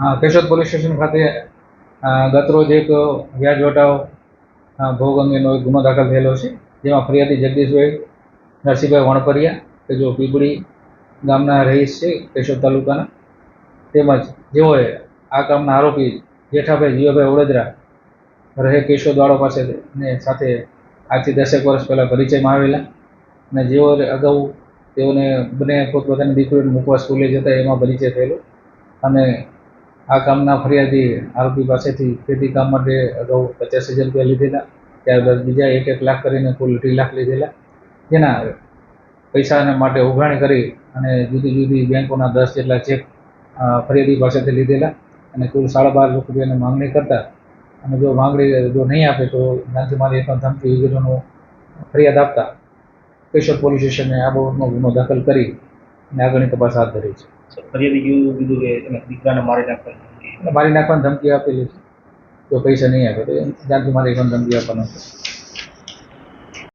Keshod police station ખાતે ગતરોજ એક વ્યાજ વટાવ ભોગ અંગેનો એક ગુનો દાખલ થયેલો છે, જેમાં ફરિયાદી જગદીશભાઈ નરસિંહભાઈ વણપરિયા કે જો પીપળી ગામના રહીશ છે, કેશોદ તાલુકાના. તેમજ જેઓએ આ કામના આરોપી જેઠાભાઈ, જીવાભાઈ ઓડેદરા રહે કેશોદવાળો પાસે ને સાથે આજથી દસેક વર્ષ પહેલાં પરિચયમાં આવેલા. અને જેઓ અગાઉ તેઓને બંને પોતપોતાની દીકરીઓને મૂકવા સ્કૂલે જતા એમાં પરિચય થયેલો. અને આ કામના ફરિયાદી આરોપી પાસેથી ખેતી કામ માટે અગાઉ પચાસ હજાર રૂપિયા લીધેલા, ત્યારબાદ બીજા એક એક લાખ કરીને કુલ અઢી લાખ લીધેલા. જેના પૈસાને માટે ઉઘરાણી કરી અને જુદી જુદી બેંકોના દસ જેટલા ચેક ફરિયાદી પાસેથી લીધેલા અને કુલ સાડા બાર લાખ રૂપિયાની માંગણી કરતા. અને જો માંગણી જો નહીં આપે તો જ્ઞાતિ મારી પણ ધમકી વગેરેનો ફરિયાદ આપતા. કેશોદ પોલીસ સ્ટેશને આ બાબતનો ગુનો દાખલ કરી અને આગળની તપાસ હાથ ધરી છે. ફરિયાદી કેવું કીધું કે એને દીકરાને મારી નાખવાની મારી નાખવાની ધમકી આપેલી છે. જો પૈસા નહીં આપે તો ત્યાંથી મારી એકવાર ધમકી આપવાનો છે.